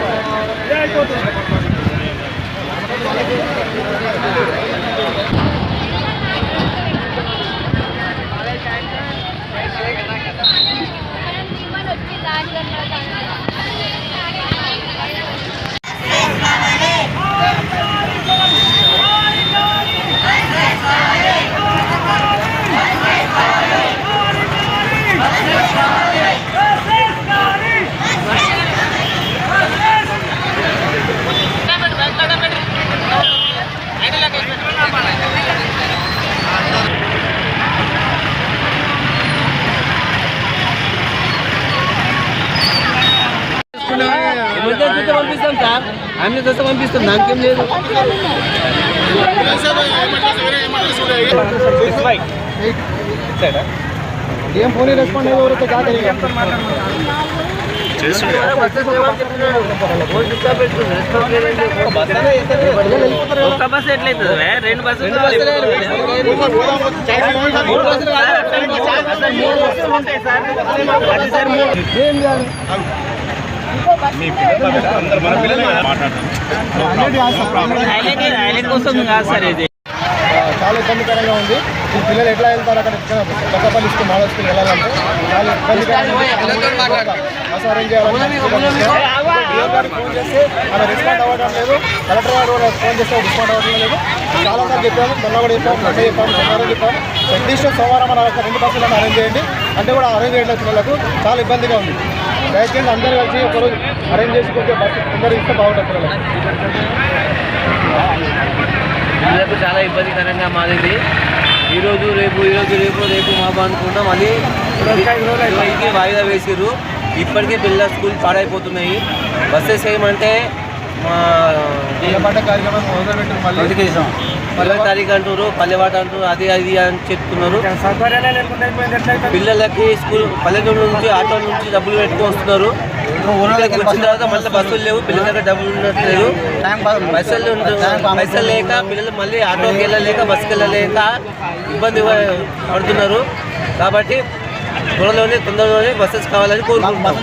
Yeah, I got it. Emergency పంపిస్తాం sir ambulance వస్తే పంపిస్తాం దానికేం లేదు ఏం పోనీ రెస్పాండ్ అయ్యే వరకు కాదు ఒక్క బస్ ఎట్లయితుంది రెండు బస్సులు మూడు బస్సులు కాదు, అసలు మూడు బస్సులు ఉంటాయి సార్ అది సార్ మూడు ఏం చేయాలి చాలా ఇబ్బందికరంగా ఉంది. ఈ పిల్లలు ఎట్లా వెళ్తారు అక్కడ? కొత్తపల్లి స్కూల్ మోడల్ స్కూల్ వెళ్ళాలంటే చాలా ఇబ్బందికరంగా ఉంది. బస్ అరేంజ్ చేయాలంటే ఫోన్ చేస్తే ఆమె రెస్పాండ్ అవ్వడం లేదు. కలెక్టర్ గారు కూడా ఫోన్ చేస్తే రెస్పాండ్ అవ్వడం లేదు. చాలా సార్లు చెప్పాము. మొన్న కూడా చెప్పాము. మొన్న చెప్పాము. సోమవారం చెప్పాము. అట్లీస్ట్ సోమవారం మన రెండు బస్సులను అరేంజ్ చేయండి. అంటే కూడా అరేంజ్ చేయట్లేదు పిల్లలకు. చాలా ఇబ్బందిగా ఉంది. దయచేసి అందరూ కలిసి ఒకరోజు అరేంజ్ చేసి కొంచెం బస్సు ఇస్తే బాగుంటుంది పిల్లలకు. చాలా ఇబ్బందికరంగా మారింది. ఈ రోజు రేపు ఈ రోజు రేపు రేపు మాపు అనుకుంటాం. మళ్ళీ ఇరవైకి వాయిదా వేసిర్రు. ఇప్పటికే పిల్లల స్కూల్ పాడైపోతున్నాయి. బస్సెస్ ఏమంటే మా కార్యక్రమం మొదలుపెట్టారు మళ్ళీ. పల్లె తారీఖు అంటారు పల్లెవాట అంటారు అది అది అని చెప్తున్నారు. పిల్లలకి స్కూల్ పల్లెటూరు నుంచి ఆటో నుంచి డబ్బులు పెట్టుకొని వస్తున్నారు. ఊళ్ళకి వచ్చిన తర్వాత మళ్ళీ బస్సులు లేవు పిల్లల దగ్గర డబ్బులు ఉండట్లేదు. ఉంటు- పైసలు లేక పిల్లలు మళ్ళీ ఆటోకి వెళ్ళలేక బస్సుకి వెళ్ళలేక ఇబ్బంది పడుతున్నారు. కాబట్టి త్వరలోనే తొందరలోనే బస్సెస్ కావాలని కోరుకుంటున్నాం.